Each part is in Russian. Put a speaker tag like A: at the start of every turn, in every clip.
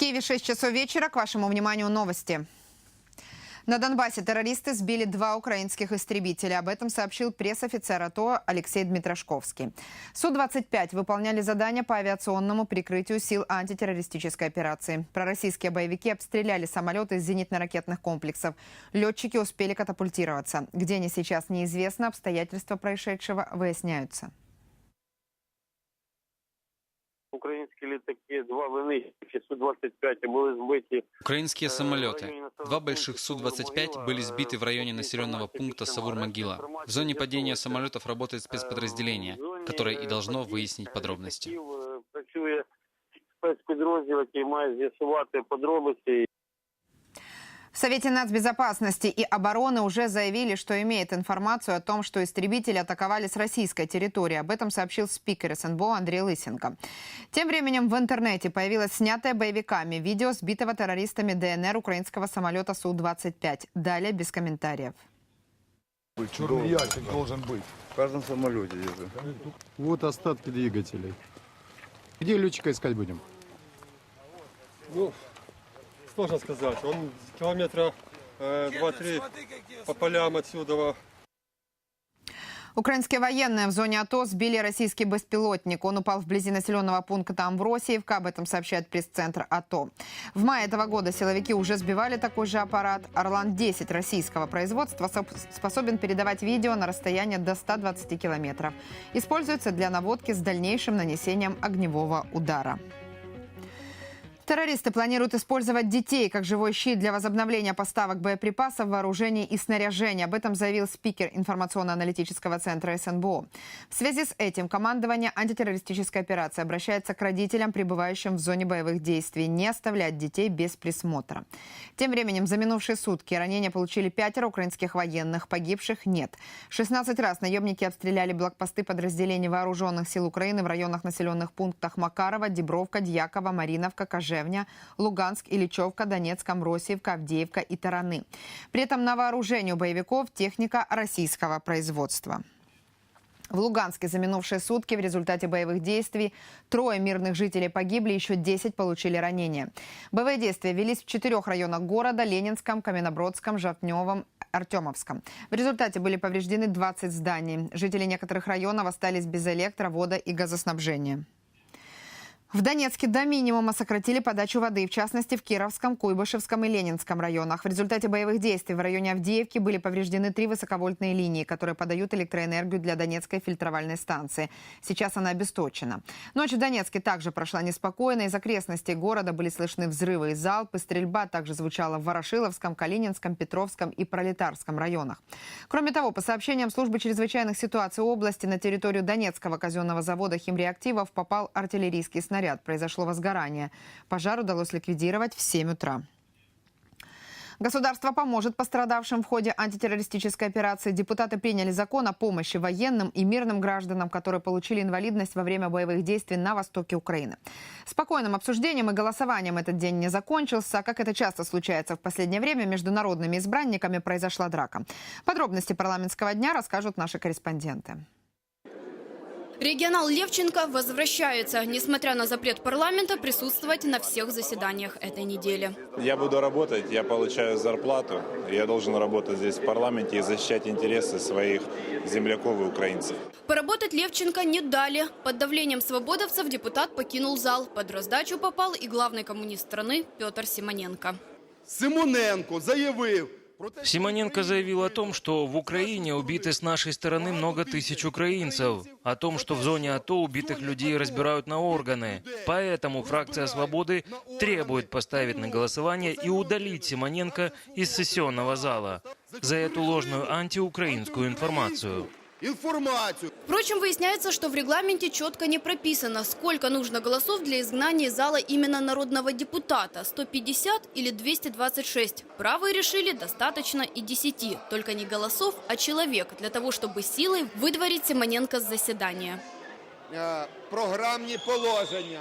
A: Киеве 6 часов вечера. К вашему вниманию новости. На Донбассе террористы сбили два украинских истребителя. Об этом сообщил пресс-офицер АТО Алексей Дмитрошковский. Су-25 выполняли задания по авиационному прикрытию сил антитеррористической операции. Пророссийские боевики обстреляли самолеты из зенитно-ракетных комплексов. Летчики успели катапультироваться. Где они сейчас неизвестно, обстоятельства происшедшего выясняются
B: Українські літаки, два винищувачі Су-25 були збиті.
C: Украинские
B: Э, в
C: самолеты.
B: районе населенного
C: Два
B: пункта
C: больших Су-25
B: Савур-Могила,
C: были сбиты в районе
B: э,
C: населенного
B: информация
C: пункта
B: письма,
C: Савур-Могила.
B: информация
C: В зоне падения
B: з'ясовується.
C: самолетов работает спецподразделение,
B: Е, в зоні,
C: которое
B: е,
C: и должно
B: падіння
C: выяснить подробности.
B: літаків, е, Працює спецпідрозділ, який має з'ясувати подробиці
A: в Совете нацбезопасности и обороны уже заявили, что имеет информацию о том, что истребители атаковали с российской территории. Об этом сообщил спикер СНБО Андрей Лысенко. Тем временем в интернете появилось снятое боевиками видео сбитого террористами ДНР украинского самолета Су-25. Далее без комментариев.
D: Черный ящик должен быть.
E: В каждом самолете где-то.
D: Вот остатки двигателей. Где летчика искать будем?
F: Ну, сложно сказать. Он километра э, два-три по полям отсюда.
A: Украинские военные в зоне АТО сбили российский беспилотник. Он упал вблизи населенного пункта Амвросиевка. Об этом сообщает пресс-центр АТО. В мае этого года силовики уже сбивали такой же аппарат. «Орлан-10» российского производства способен передавать видео на расстояние до 120 километров. Используется для наводки с дальнейшим нанесением огневого удара. Террористы планируют использовать детей как живой щит для возобновления поставок боеприпасов, вооружений и снаряжения. Об этом заявил спикер информационно-аналитического центра СНБО. В связи с этим командование антитеррористической операции обращается к родителям, пребывающим в зоне боевых действий, не оставлять детей без присмотра. Тем временем за минувшие сутки ранения получили пятеро украинских военных, погибших нет. 16 раз наемники обстреляли блокпосты подразделений вооруженных сил Украины в районах населенных пунктах Макарова, Дебровка, Дьякова, Мариновка, Кожевня, Луганск, Ильичевка, Донецк, Амросиевка, Авдеевка и Тараны. При этом на вооружении у боевиков техника российского производства. В Луганске за минувшие сутки в результате боевых действий трое мирных жителей погибли, еще 10 получили ранения. Боевые действия велись в четырех районах города – Ленинском, Каменнобродском, Жовтневом, Артемовском. В результате были повреждены 20 зданий. Жители некоторых районов остались без электро, вода и газоснабжения. В Донецке до минимума сократили подачу воды, в частности в Кировском, Куйбышевском и Ленинском районах. В результате боевых действий в районе Авдеевки были повреждены три высоковольтные линии, которые подают электроэнергию для Донецкой фильтровальной станции. Сейчас она обесточена. Ночь в Донецке также прошла неспокойно. Из окрестностей города были слышны взрывы и залпы. Стрельба также звучала в Ворошиловском, Калининском, Петровском и Пролетарском районах. Кроме того, по сообщениям службы чрезвычайных ситуаций области, на территорию Донецкого казенного завода химреактивов попал артиллерийский снаряд. Произошло возгорание. Пожар удалось ликвидировать в 7 утра. Государство поможет пострадавшим в ходе антитеррористической операции. Депутаты приняли закон о помощи военным и мирным гражданам, которые получили инвалидность во время боевых действий на востоке Украины. Спокойным обсуждением и голосованием этот день не закончился. Как это часто случается в последнее время, между народными избранниками произошла драка. Подробности парламентского дня расскажут наши корреспонденты.
G: Регионал Левченко возвращается, несмотря на запрет парламента, присутствовать на всех заседаниях этой недели.
H: Я буду работать, я получаю зарплату, я должен работать здесь в парламенте и защищать интересы своих земляков и украинцев.
G: Поработать Левченко не дали. Под давлением свободовцев депутат покинул зал. Под раздачу попал и главный коммунист страны Петр Симоненко.
I: Симоненко заявив
J: Симоненко заявил о том, что в Украине убиты с нашей стороны много тысяч украинцев, о том, что в зоне АТО убитых людей разбирают на органы. Поэтому фракция «Свободы» требует поставить на голосование и удалить Симоненко из сессионного зала за эту ложную антиукраинскую информацию
I: інформацію
G: Впрочем, выясняется, что в регламенте четко не прописано, сколько нужно голосов для изгнания из зала именно народного депутата – 150 или 226. Правые решили достаточно и 10. Только не голосов, а человек, для того, чтобы силой выдворить Симоненко с заседания.
I: е, програмні положення.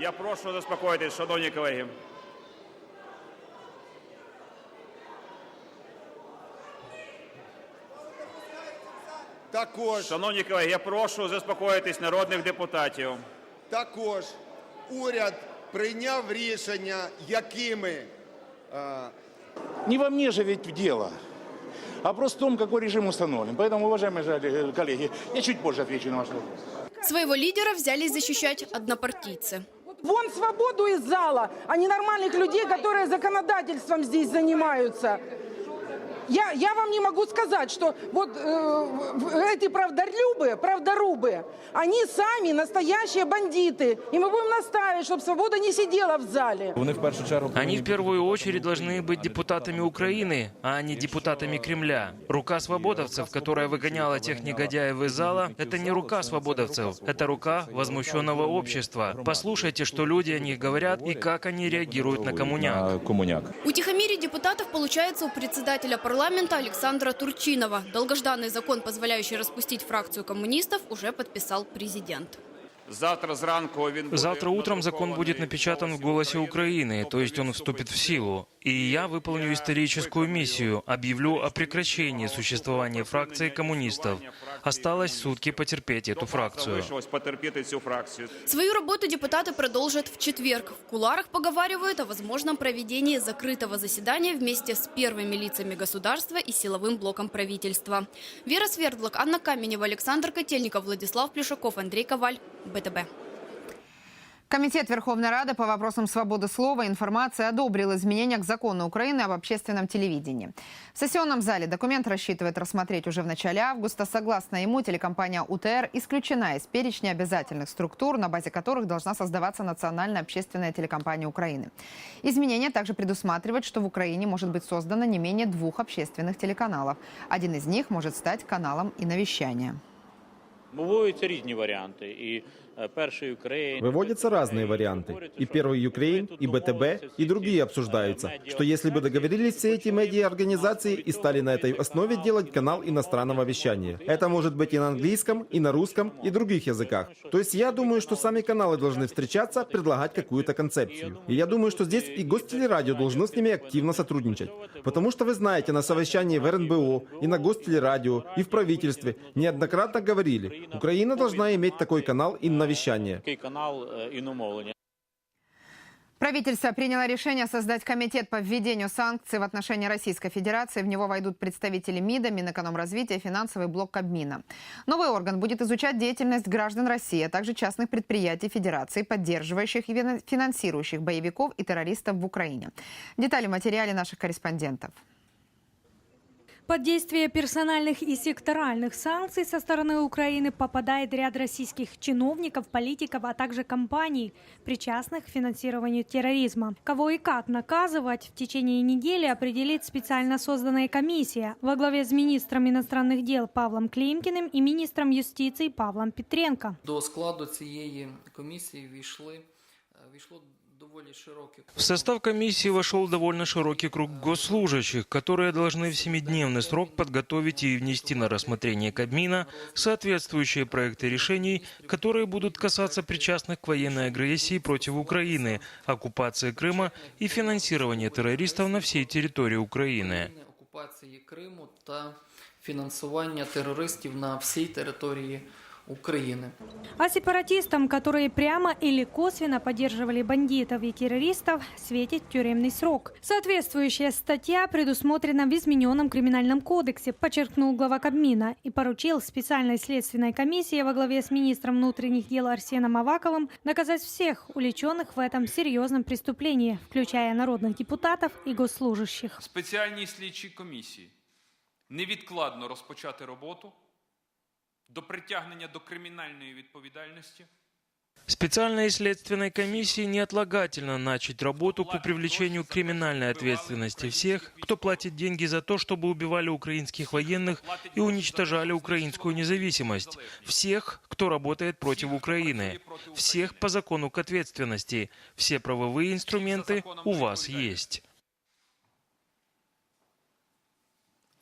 K: Я прошу заспокоїтись, шановні колеги.
I: Також,
K: Шановні колеги, я прошу заспокоїтись народних депутатів.
I: також уряд прийняв рішення, якими е,
E: Не во мне же ведь дело, а просто в том, какой режим установлен. Поэтому, уважаемые же, э, коллеги, я чуть позже отвечу на ваш вопрос.
G: Своего лидера взялись защищать однопартийцы.
L: Вон свободу из зала, а не нормальных людей, которые законодательством здесь занимаются. Я, я вам не могу сказать, что вот э, эти правдолюбы, правдорубы, они сами настоящие бандиты. И мы будем настаивать, чтобы свобода не сидела в зале.
J: Они в первую очередь должны быть депутатами Украины, а не депутатами Кремля. Рука свободовцев, которая выгоняла тех негодяев из зала, это не рука свободовцев, это рука возмущенного общества. Послушайте, что люди о них говорят и как они реагируют на. Коммуняк.
G: Утихомирить депутатов получается у председателя парламента Александра Турчинова. Долгожданный закон, позволяющий распустить фракцию коммунистов, уже подписал президент.
K: Завтра зранку він буде
J: Завтра утром закон
K: надрукований
J: будет напечатан в «Голосе Украины», то есть он вступит в силу. И я выполню историческую миссию, объявлю о прекращении существования фракции коммунистов. Осталось сутки потерпеть эту фракцию.
K: Залишилось потерпіти цю фракцію.
G: Свою работу депутаты продолжат в четверг. В куларах поговаривают о возможном проведении закрытого заседания вместе с первыми лицами государства и силовым блоком правительства. Вера Свердлок, Анна Каменева, Александр Котельников, Владислав Плюшаков, Андрей Коваль. БТБ.
A: Комитет Верховной Рады по вопросам свободы слова и информации одобрил изменения к закону Украины об общественном телевидении. В сессионном зале документ рассчитывает рассмотреть уже в начале августа. Согласно ему, телекомпания УТР исключена из перечня обязательных структур, на базе которых должна создаваться национальная общественная телекомпания Украины. Изменения также предусматривают, что в Украине может быть создано не менее двух общественных телеканалов. Один из них может стать каналом и навещания.
M: Виводяться різні варіанти. І е, перший Україн...
N: Выводятся разные варианты. И первый Украин, и БТБ, и другие обсуждаются, что если бы договорились все эти медиа-организации и стали на этой основе делать канал иностранного вещания. Это может быть и на английском, и на русском, и других языках. То есть я думаю, что сами каналы должны встречаться, предлагать какую-то концепцию. И я думаю, что здесь и гостелерадио должно с ними активно сотрудничать. Потому что вы знаете, на совещании в РНБО, и на гостелерадио, и в правительстве неоднократно говорили, Украина должна иметь такой канал и на
M: канал е, іномовлення.
A: Правительство приняло решение создать комитет по введению санкций в отношении Российской Федерации. В него войдут представители МИДа, Минэкономразвития, финансовый блок Кабмина. Новый орган будет изучать деятельность граждан России, а также частных предприятий Федерации, поддерживающих и финан- финансирующих боевиков и террористов в Украине. Детали в материале наших корреспондентов.
O: Под действие персональных и секторальных санкций со стороны Украины попадает ряд российских чиновников, политиков, а также компаний, причастных к финансированию терроризма. Кого и как наказывать в течение недели определит специально созданная комиссия во главе с министром иностранных дел Павлом Климкиным и министром юстиции Павлом Петренко.
P: До складу цієї комісії війшли е, війшло доволі широке
J: В состав комиссии вошел довольно широкий круг госслужащих, которые должны в семидневный срок подготовить и внести на рассмотрение Кабмина соответствующие проекты решений, которые будут касаться причастных к военной агрессии против Украины, оккупации Крыма и финансирования террористов на всей территории Украины.
P: окупації Криму та фінансування терористів на всій території України.
O: А сепаратистам, которые прямо или косвенно поддерживали бандитов и террористов, светит тюремный срок. Соответствующая статья предусмотрена в измененном криминальном кодексе, подчеркнул глава Кабмина и поручил специальной следственной комиссии во главе с министром внутренних дел Арсеном Аваковым наказать всех уличенных в этом серьезном преступлении, включая народных депутатов и госслужащих.
Q: спеціальній слідчій комісії невідкладно розпочати роботу до притягнення до кримінальної відповідальності
J: Специальной следственной комиссии неотлагательно начать работу по привлечению к криминальной ответственности всех, кто платит деньги за то, чтобы убивали украинских военных и уничтожали украинскую независимость. Всех, кто работает против Украины. Всех по закону к ответственности. Все правовые инструменты у вас есть.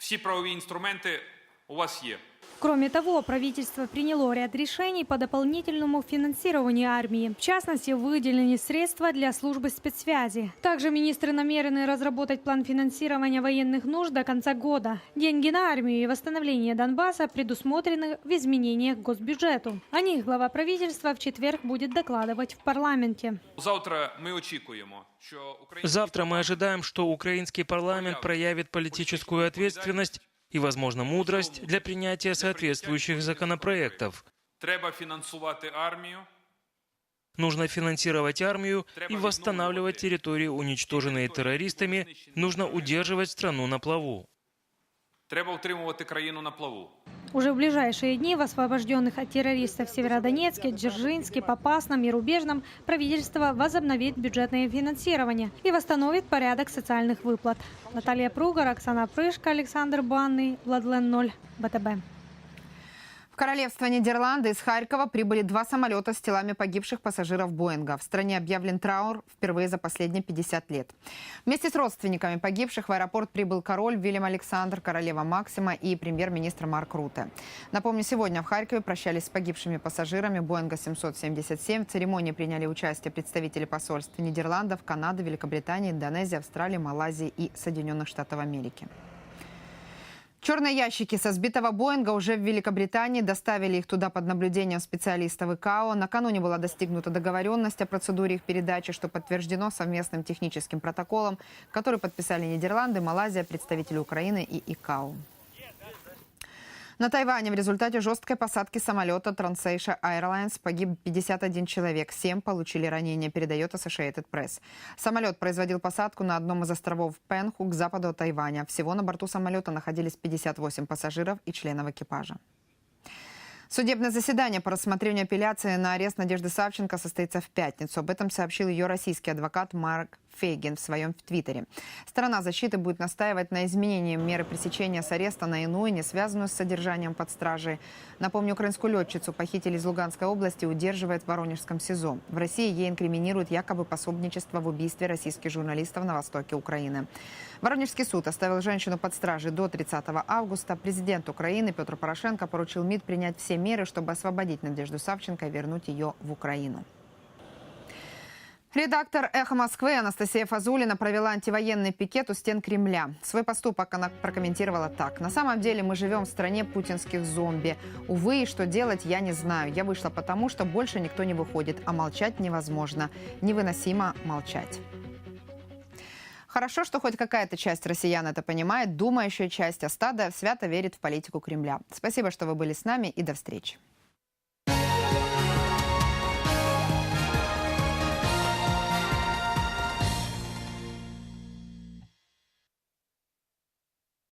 Q: всі правові інструменти у вас є.
O: Кроме того, правительство приняло ряд решений по дополнительному финансированию армии. В частности, выделены средства для службы спецсвязи. Также министры намерены разработать план финансирования военных нужд до конца года. Деньги на армию и восстановление Донбасса предусмотрены в изменениях к госбюджету. О них глава правительства в четверг будет докладывать в парламенте.
Q: Завтра ми очікуємо, що Україна
J: Завтра мы ожидаем, что украинский парламент проявит политическую ответственность и, возможно, мудрость для принятия соответствующих законопроектов. Нужно финансировать армию и восстанавливать территории, уничтоженные террористами. Нужно удерживать страну на плаву.
Q: Треба утримувати країну на плаву.
O: Уже в ближайшие дни в освобожденных от террористов Северодонецке, Дзержинске, Попасном и Рубежном правительство возобновит бюджетное финансирование и восстановит порядок социальных выплат. Наталья Пругар, Оксана Прышка, Александр Банный, Владлен 0, БТБ.
A: Королевство Нидерланды из Харькова прибыли два самолета с телами погибших пассажиров Боинга. В стране объявлен траур впервые за последние 50 лет. Вместе с родственниками погибших в аэропорт прибыл король Вильям Александр, королева Максима и премьер-министр Марк Руте. Напомню, сегодня в Харькове прощались с погибшими пассажирами Боинга 777. В церемонии приняли участие представители посольств Нидерландов, Канады, Великобритании, Индонезии, Австралии, Малайзии и Соединенных Штатов Америки. Черные ящики со сбитого Боинга уже в Великобритании доставили их туда под наблюдением специалистов ИКАО. Накануне была достигнута договоренность о процедуре их передачи, что подтверждено совместным техническим протоколом, который подписали Нидерланды, Малайзия, представители Украины и ИКАО. На Тайване в результате жесткой посадки самолета Transasia Airlines погиб 51 человек, 7 получили ранения, передает Associated Press. Самолет производил посадку на одном из островов Пенху к западу от Тайваня. Всего на борту самолета находились 58 пассажиров и членов экипажа. Судебное заседание по рассмотрению апелляции на арест Надежды Савченко состоится в пятницу. Об этом сообщил ее российский адвокат Марк Фейгин в своем твиттере. Сторона защиты будет настаивать на изменении меры пресечения с ареста на иную, не связанную с содержанием под стражей. Напомню, украинскую летчицу похитили из Луганской области и удерживают в Воронежском СИЗО. В России ей инкриминируют якобы пособничество в убийстве российских журналистов на востоке Украины. Воронежский суд оставил женщину под стражей до 30 августа. Президент Украины Петр Порошенко поручил МИД принять все меры, чтобы освободить Надежду Савченко и вернуть ее в Украину. Редактор «Эхо Москвы» Анастасия Фазулина провела антивоенный пикет у стен Кремля. Свой поступок она прокомментировала так. «На самом деле мы живем в стране путинских зомби. Увы, и что делать, я не знаю. Я вышла потому, что больше никто не выходит, а молчать невозможно. Невыносимо молчать». Хорошо, что хоть какая-то часть россиян это понимает, думающая часть, а свято верит в политику Кремля. Спасибо, что вы были с нами и до встречи.